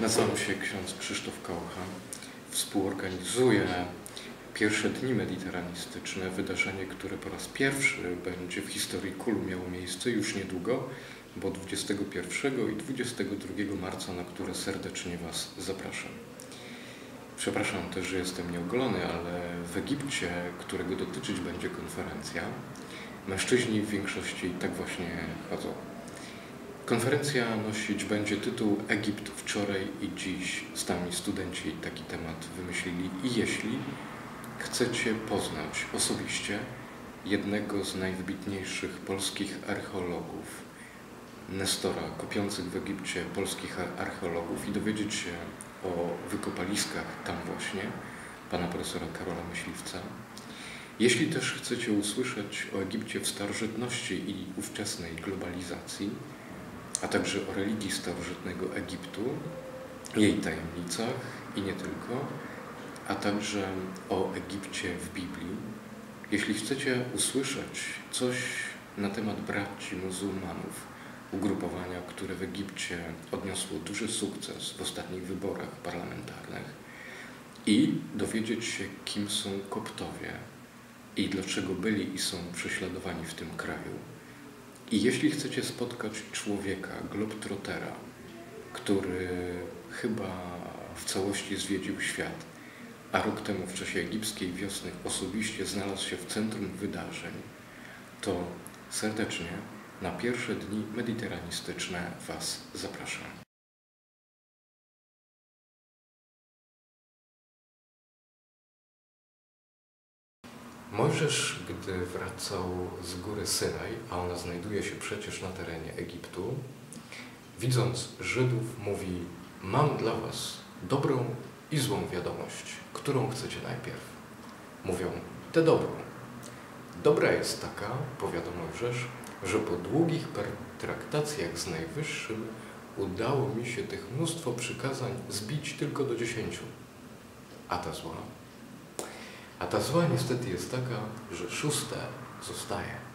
Nazywam się ksiądz Krzysztof Kołcha. Współorganizuję pierwsze dni mediteranistyczne, wydarzenie, które po raz pierwszy będzie w historii KUL miało miejsce już niedługo, bo 21 i 22 marca, na które serdecznie Was zapraszam. Przepraszam też, że jestem nieogolony, ale w Egipcie, którego dotyczyć będzie konferencja, mężczyźni w większości tak właśnie chodzą. Konferencja nosić będzie tytuł Egipt wczoraj i dziś. Stami studenci taki temat wymyślili. I jeśli chcecie poznać osobiście jednego z najwybitniejszych polskich archeologów, Nestora, kopiących w Egipcie polskich archeologów i dowiedzieć się o wykopaliskach tam właśnie, pana profesora Karola Myśliwca. Jeśli też chcecie usłyszeć o Egipcie w starożytności i ówczesnej globalizacji, a także o religii starożytnego Egiptu, jej tajemnicach i nie tylko, a także o Egipcie w Biblii. Jeśli chcecie usłyszeć coś na temat braci muzułmanów, ugrupowania, które w Egipcie odniosło duży sukces w ostatnich wyborach parlamentarnych i dowiedzieć się, kim są koptowie i dlaczego byli i są prześladowani w tym kraju, i jeśli chcecie spotkać człowieka, globtrotera, który chyba w całości zwiedził świat, a rok temu w czasie egipskiej wiosny osobiście znalazł się w centrum wydarzeń, to serdecznie na pierwsze dni mediteranistyczne Was zapraszam. Mojżesz, gdy wracał z góry Synaj, a ona znajduje się przecież na terenie Egiptu, widząc Żydów, mówi: Mam dla was dobrą i złą wiadomość, którą chcecie najpierw. Mówią: Tę dobrą. Dobra jest taka, powiada Mojżesz, że po długich pertraktacjach z Najwyższym udało mi się tych mnóstwo przykazań zbić tylko do dziesięciu. A ta zła a ta zła niestety jest taka, że szóste zostaje.